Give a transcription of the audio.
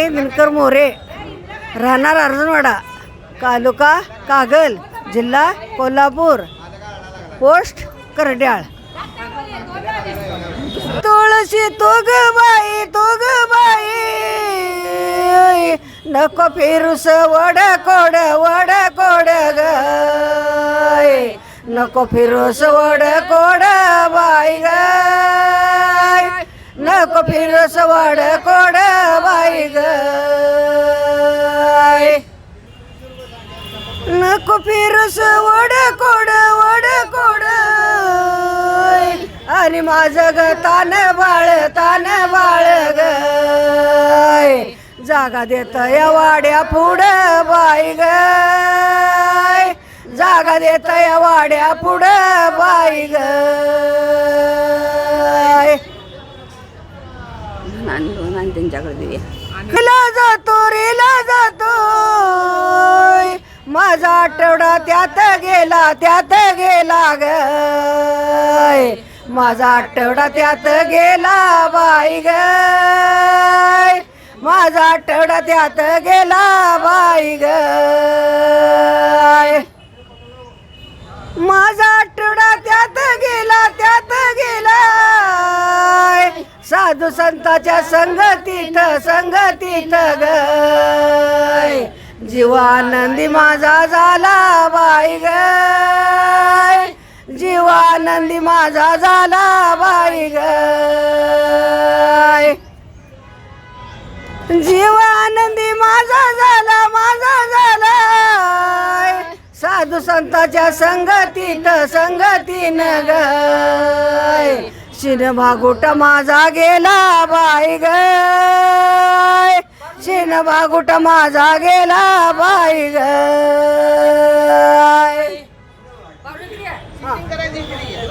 दिनकर मोरे राहणार अर्जुनवाडा तालुका कागल जिल्हा कोल्हापूर. पोस्ट करड्याळ. तुळशी तुग बाई तुग बाई. नको फिरूस वड कोड वड कोड ग. नको फिरूस वड कोड बाई ग. नको फिरूस वड कोड नको फिरूस वड कोड वड कोड. आणि माझं ग तान बाळ तान बाळ ग. जागा देत या वाड्या पुढं बाई ग. जागा देत या वाड्या पुढं बाई ग. त्यांच्याकडे देऊया. जातो रेला जातो माझा आठवडा त्यात गेला त्यात गेला ग. माझा आठवडा त्यात गेला बाई ग. माझा आठवडा त्यात गेला बाई ग. माझा आठवडा त्यात गेला त्यात गेला. साधू संताच्या संगतीत संगतीत गाय जीवानंदी माझा झाला बाई ग. जीवानंदी माझा झाला बाई ग. जीवानंदी माझा झाला माझा झाला. साधू संताच्या संगतीत संगतीन ग शिन भागुट माझा गेला बाई ग. बागुट माझा गेला बाई ग.